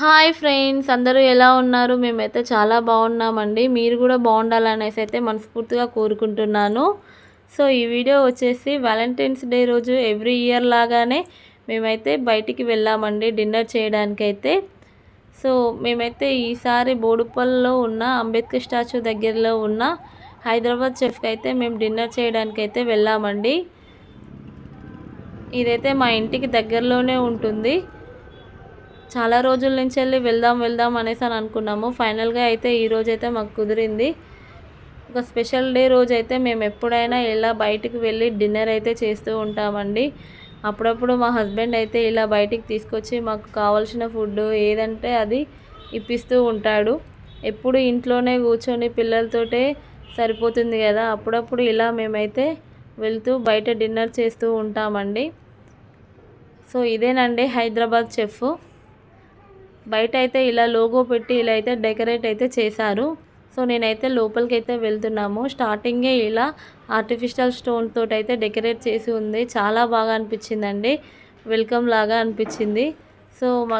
Hi friends అందరూ ఎలా ఉన్నారు? మేమైతే చాలా బాగున్నామండి. మీరు కూడా బాగుండాలనేసి అయితే మనస్ఫూర్తిగా కోరుకుంటున్నాను. సో ఈ వీడియో వచ్చేసి వ్యాలంటైన్స్ డే రోజు ఎవ్రీ ఇయర్ లాగానే మేమైతే బయటికి వెళ్ళామండి డిన్నర్ చేయడానికైతే. సో మేమైతే ఈసారి బోడుపల్లో ఉన్న అంబేద్కర్ స్టాచ్యూ దగ్గరలో ఉన్న హైదరాబాద్ చెఫ్కి అయితే మేము డిన్నర్ చేయడానికి అయితే వెళ్ళామండి. ఇదైతే మా ఇంటికి దగ్గరలోనే ఉంటుంది. చాలా రోజుల నుంచి వెళ్ళి వెళ్దాం వెళ్దాం అనేసి అని అనుకున్నాము. ఫైనల్గా అయితే ఈ రోజు అయితే మాకు కుదిరింది. ఒక స్పెషల్ డే రోజు అయితే మేము ఎప్పుడైనా ఇలా బయటికి వెళ్ళి డిన్నర్ అయితే చేస్తూ ఉంటామండి. అప్పుడప్పుడు మా హస్బెండ్ అయితే ఇలా బయటికి తీసుకొచ్చి మాకు కావాల్సిన ఫుడ్ ఏదంటే అది ఇప్పిస్తూ ఉంటాడు. ఎప్పుడు ఇంట్లోనే కూర్చొని పిల్లలతోటే సరిపోతుంది కదా. అప్పుడప్పుడు ఇలా మేమైతే వెళ్తూ బయట డిన్నర్ చేస్తూ ఉంటామండి. సో ఇదేనండి హైదరాబాద్ చెఫ్. బయట అయితే ఇలా లోగో పెట్టి ఇలా అయితే డెకరేట్ అయితే చేశారు. సో నేనైతే లోపలికి అయితే వెళ్తున్నాము. స్టార్టింగే ఇలా ఆర్టిఫిషియల్ స్టోన్ తోటి అయితే డెకరేట్ చేసి ఉంది. చాలా బాగా అనిపించిందండి. వెల్కమ్ లాగా అనిపించింది. సో మా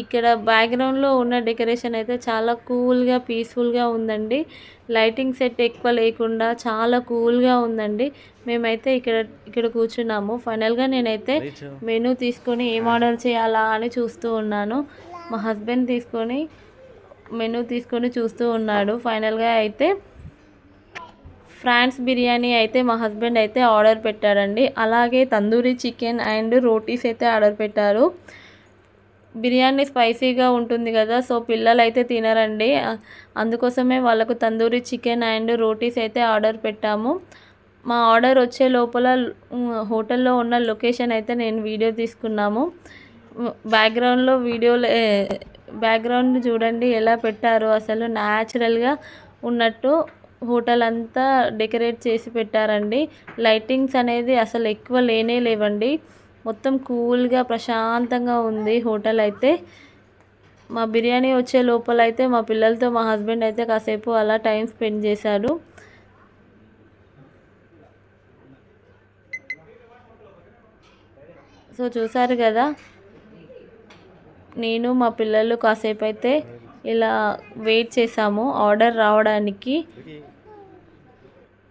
ఇక్కడ బ్యాక్గ్రౌండ్లో ఉన్న డెకరేషన్ అయితే చాలా కూల్గా పీస్ఫుల్గా ఉందండి. లైటింగ్ సెట్ ఎక్కువ లేకుండా చాలా కూల్గా ఉందండి. మేమైతే ఇక్కడ ఇక్కడ కూర్చున్నాము. ఫైనల్గా నేనైతే మెనూ తీసుకొని ఏం ఆర్డర్ చేయాలా అని చూస్తూ ఉన్నాను. మా హస్బెండ్ తీసుకొని మెనూ తీసుకొని చూస్తూ ఉన్నాడు. ఫైనల్గా అయితే ఫ్రాన్స్ బిర్యానీ అయితే మా హస్బెండ్ అయితే ఆర్డర్ పెట్టారండి అలాగే తందూరి చికెన్ అండ్ రోటీస్ అయితే ఆర్డర్ పెట్టారు. బిర్యానీ స్పైసీగా ఉంటుంది కదా సో పిల్లలు అయితే తినరండి. అందుకోసమే వాళ్ళకు తందూరి చికెన్ అండ్ రోటీస్ అయితే ఆర్డర్ పెట్టాము. మా ఆర్డర్ వచ్చే లోపల హోటల్లో ఉన్న లొకేషన్ అయితే నేను వీడియో తీసుకున్నాము. బ్యాక్గ్రౌండ్లో వీడియోలో బ్యాక్గ్రౌండ్ చూడండి ఎలా పెట్టారు. అసలు న్యాచురల్గా ఉన్నట్టు హోటల్ అంతా డెకరేట్ చేసి పెట్టారండి. లైటింగ్స్ అనేది అసలు ఎక్కువ లేనే లేవండి. మొత్తం కూల్గా ప్రశాంతంగా ఉంది హోటల్ అయితే. మా బిర్యానీ వచ్చే లోపల అయితే మా పిల్లలతో మా హస్బెండ్ అయితే కాసేపు అలా టైం స్పెండ్ చేశాడు. సో చూసారు కదా నేను మా పిల్లలు కాసేపు అయితే ఇలా వెయిట్ చేసాము ఆర్డర్ రావడానికి.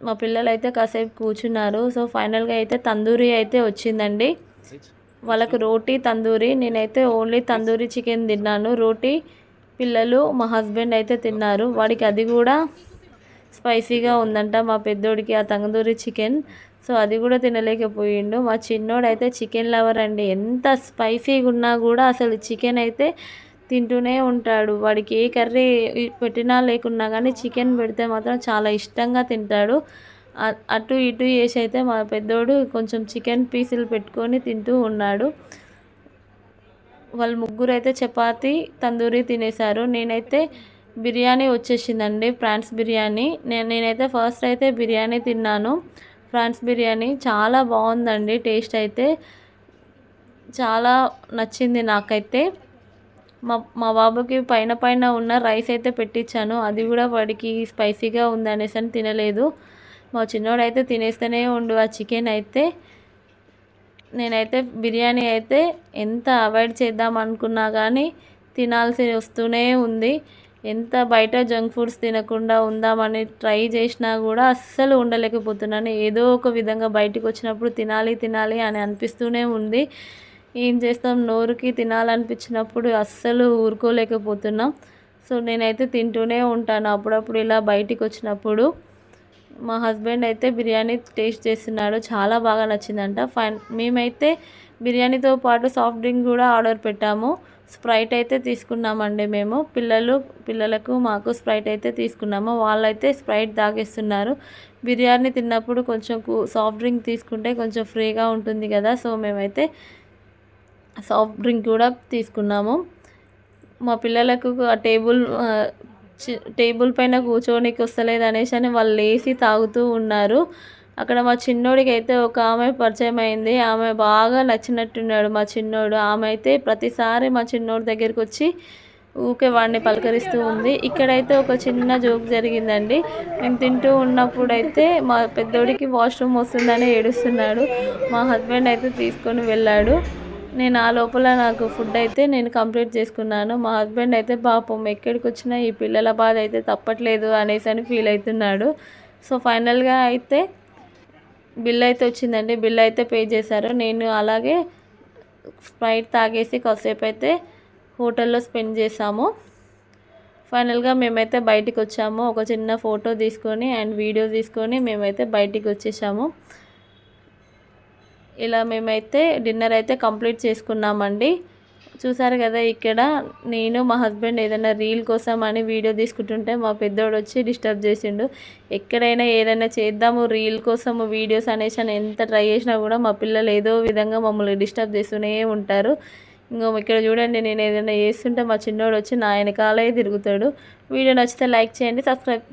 మా పిల్లలు అయితే కాసేపు కూర్చున్నారు. సో ఫైనల్గా అయితే తందూరి అయితే వచ్చిందండి. వాళ్ళకు రోటీ తందూరి నేనైతే ఓన్లీ తందూరి చికెన్ తిన్నాను. రోటీ పిల్లలు మా హస్బెండ్ అయితే తిన్నారు. వాడికి అది కూడా స్పైసీగా ఉందంట మా పెద్దోడికి ఆ తందూరి చికెన్. సో అది కూడా తినలేకపోయిండు. మా చిన్నోడైతే చికెన్ లవర్ అండి. ఎంత స్పైసీగా ఉన్నా కూడా అసలు చికెన్ అయితే తింటూనే ఉంటాడు. వాడికి ఏ కర్రీ పెట్టినా లేకున్నా కానీ చికెన్ పెడితే మాత్రం చాలా ఇష్టంగా తింటాడు. అటు ఇటు వేసి అయితే మా పెద్దోడు కొంచెం చికెన్ పీసులు పెట్టుకొని తింటూ ఉన్నాడు. వాళ్ళు ముగ్గురు అయితే చపాతి తందూరి తినేశారు. నేనైతే బిర్యానీ వచ్చేసిందండి ప్రాన్స్ బిర్యానీ. నేను నేనైతే ఫస్ట్ అయితే బిర్యానీ తిన్నాను. ప్రాన్స్ బిర్యానీ చాలా బాగుందండి టేస్ట్ అయితే చాలా నచ్చింది నాకైతే. మా మా బాబుకి పైన పైన ఉన్న రైస్ అయితే పెట్టించాను అది కూడా వాడికి స్పైసీగా ఉంది అనేసి అని తినలేదు. మా చిన్నోడైతే తినేస్తూనే ఉండు ఆ చికెన్ అయితే నేనైతే బిర్యానీ అయితే ఎంత అవాయిడ్ చేద్దాం అనుకున్నా కానీ తినాల్సి వస్తూనే ఉంది. ఎంత బయట జంక్ ఫుడ్స్ తినకుండా ఉందామని ట్రై చేసినా కూడా అస్సలు ఉండలేకపోతున్నాను. ఏదో ఒక విధంగా బయటకు వచ్చినప్పుడు తినాలి తినాలి అని అనిపిస్తూనే ఉంది. ఏం చేస్తాం? నోరుకి తినాలనిపించినప్పుడు అస్సలు ఊరుకోలేకపోతున్నాం. సో నేనైతే తింటూనే ఉంటాను. అప్పుడప్పుడు ఇలా బయటికి వచ్చినప్పుడు మా హస్బెండ్ అయితే బిర్యానీ టేస్ట్ చేస్తున్నాడు. చాలా బాగా నచ్చిందంట. ఫైన్ మేమైతే బిర్యానీతో పాటు సాఫ్ట్ డ్రింక్ కూడా ఆర్డర్ పెట్టాము. స్ప్రైట్ అయితే తీసుకున్నామండి మేము. పిల్లలు పిల్లలకు మాకు స్ప్రైట్ అయితే తీసుకున్నాము. వాళ్ళైతే స్ప్రైట్ తాగేస్తున్నారు. బిర్యానీ తిన్నప్పుడు కొంచెం సాఫ్ట్ డ్రింక్ తీసుకుంటే కొంచెం ఫ్రీగా ఉంటుంది కదా సో మేమైతే సాఫ్ట్ డ్రింక్ కూడా తీసుకున్నాము. మా పిల్లలకు ఆ టేబుల్ టేబుల్ పైన కూర్చోనికి వస్తలేదు అనేసి అని వాళ్ళు లేసి తాగుతూ ఉన్నారు. అక్కడ మా చిన్నోడికి అయితే ఒక ఆమె పరిచయం అయింది ఆమె బాగా నచ్చినట్టున్నాడు మా చిన్నోడు. ఆమె అయితే ప్రతిసారి మా చిన్నోడి దగ్గరికి వచ్చి ఊకే వాడిని పలకరిస్తూ ఉంది. ఇక్కడైతే ఒక చిన్న జోక్ జరిగిందండి. మేము తింటూ ఉన్నప్పుడైతే మా పెద్దోడికి వాష్రూమ్ వస్తుందని ఏడుస్తున్నాడు. మా హస్బెండ్ అయితే తీసుకొని వెళ్ళాడు. నేను ఆ లోపల నాకు ఫుడ్ అయితే నేను కంప్లీట్ చేసుకున్నాను. మా హస్బెండ్ అయితే పాపం ఎక్కడికి వచ్చినా ఈ పిల్లల బాధ అయితే తప్పట్లేదు అనేసి అని ఫీల్ అవుతున్నాడు. సో ఫైనల్గా అయితే బిల్ అయితే వచ్చిందండి. బిల్ అయితే పే చేశారు. నేను అలాగే స్ప్రైట్ తాగేసి కాసేపు అయితే హోటల్లో స్పెండ్ చేసాము ఫైనల్గా మేమైతే బయటికి వచ్చాము. ఒక చిన్న ఫోటో తీసుకొని అండ్ వీడియో తీసుకొని మేమైతే బయటికి వచ్చేసాము. ఇలా మేమైతే డిన్నర్ అయితే కంప్లీట్ చేసుకున్నామండి. చూసారు కదా ఇక్కడ నేను మా హస్బెండ్ ఏదైనా రీల్ కోసం అని వీడియో తీసుకుంటుంటే మా పెద్దోడు వచ్చి డిస్టర్బ్ చేసిండు. ఎక్కడైనా ఏదైనా చేద్దాము రీల్ కోసం వీడియోస్ అనేసి అని ఎంత ట్రై చేసినా కూడా మా పిల్లలు ఏదో విధంగా మమ్మల్ని డిస్టర్బ్ చేస్తూనే ఉంటారు. ఇంకో ఇక్కడ చూడండి నేను ఏదైనా చేస్తుంటే మా చిన్నోడు వచ్చి నా వెనకాలే తిరుగుతాడు. వీడియో నచ్చితే లైక్ చేయండి సబ్స్క్రైబ్